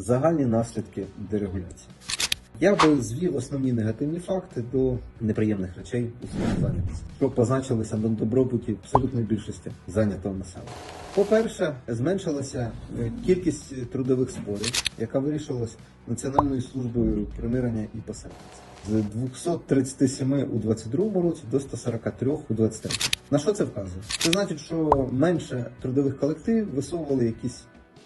Загальні наслідки дерегуляції. Я би звів основні негативні факти до неприємних речей у своїй зайнятості, що позначилися на добробуті абсолютної більшості зайнятого населення. По-перше, зменшилася е, кількість трудових спорів, яка вирішувалась Національною службою примирення і посередництва. З 237 у 22 році до 143 у 23. На що це вказує? Це значить, що менше трудових колективів висовували якісь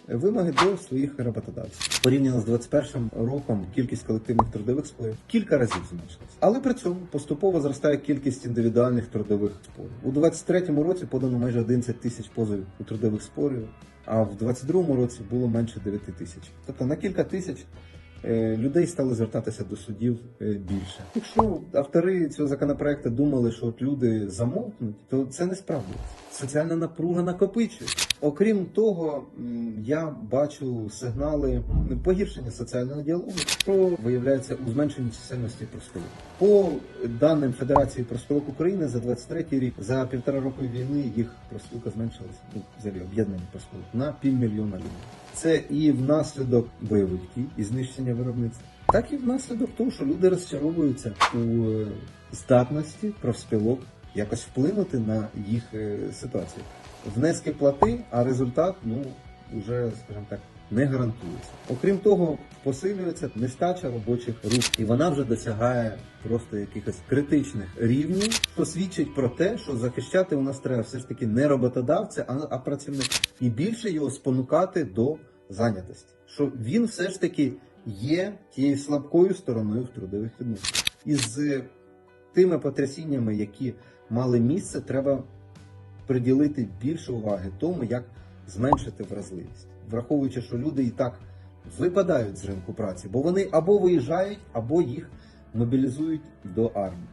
вимоги до своїх роботодавців. Порівняно з 21 роком кількість колективних трудових спорів кілька разів зменшилась. Але при цьому поступово зростає кількість індивідуальних трудових спорів. У 23 році подано майже 11 тисяч позовів у трудових спорів, а в 22 році було менше 9 тисяч. Тобто на кілька тисяч е, людей стали звертатися до судів е, більше. Якщо автори цього законопроекту думали, що от люди замовкнуть, то це не справдується. Соціальна напруга накопичує. Окрім того, я бачу сигнали погіршення соціального діалогу, що виявляється у зменшенні чисельності профспілок. По даним Федерації профспілок України за 23 рік за півтора року війни їх профспілка зменшилася ну, взагалі об'єднані профспілок на півмільйона людей. Це і внаслідок бойових дій і знищення виробництва, так і внаслідок того, що люди розчаровуються у е, здатності профспілок якось вплинути на їх е, ситуацію. Внески плати, а результат, ну, вже, скажімо так, не гарантується. Окрім того, посилюється нестача робочих рук, і вона вже досягає просто якихось критичних рівнів, що свідчить про те, що захищати у нас треба все ж таки не роботодавця, а, а працівника. І більше його спонукати до зайнятості. Що він все ж таки є тією слабкою стороною в трудових відносинах. Із е, тими потрясіннями, які мали місце, треба приділити більше уваги тому, як зменшити вразливість, враховуючи, що люди і так випадають з ринку праці, бо вони або виїжджають, або їх мобілізують до армії.